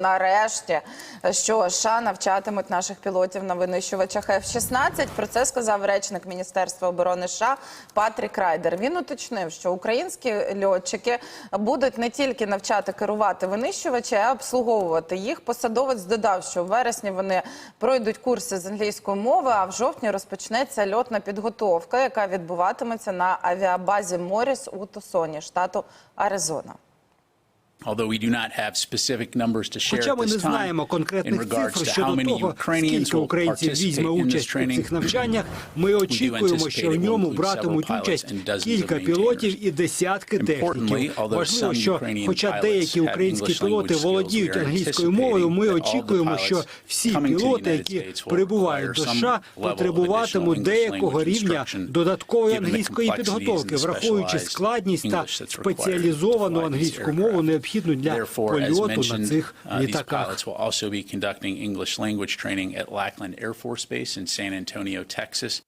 Нарешті, що США навчатимуть наших пілотів на винищувачах F-16. Про це сказав речник Міністерства оборони США Патрік Райдер. Він уточнив, що українські льотчики будуть не тільки навчати керувати винищувачі, а й обслуговувати їх. Посадовець додав, що в вересні вони пройдуть курси з англійської мови, а в жовтні розпочнеться льотна підготовка, яка відбуватиметься на авіабазі Моріс у Тусоні, штату Аризона. Although we do not have specific numbers to share Хоча at ми не this знаємо in конкретних regards цифр to how щодо many того, Ukrainians скільки will українців візьме participate in this участь у training, цих навчаннях, ми очікуємо, anticipate що в will ньому include братимуть several pilots участь and dozens of кілька maintainers. пілотів і десятки Importantly, техніків. although Важливо, some що Ukrainian хоча pilots деякі have українські пілоти skills, володіють we are англійською мовою, ми anticipating that all the очікуємо, що pilots всі coming to the пілоти, United які States will прибувають до some США, level of потребуватимуть additional English деякого language рівня instruction, додаткової the англійської complexities підготовки, and враховуючи specialized складність та English that's required to спеціалізовану англійську мову, aircraft. необхідну для Therefore, as польоту на mentioned, цих uh, these літаках. pilots will also be conducting English language training at Lackland Air Force Base in San Antonio, Texas.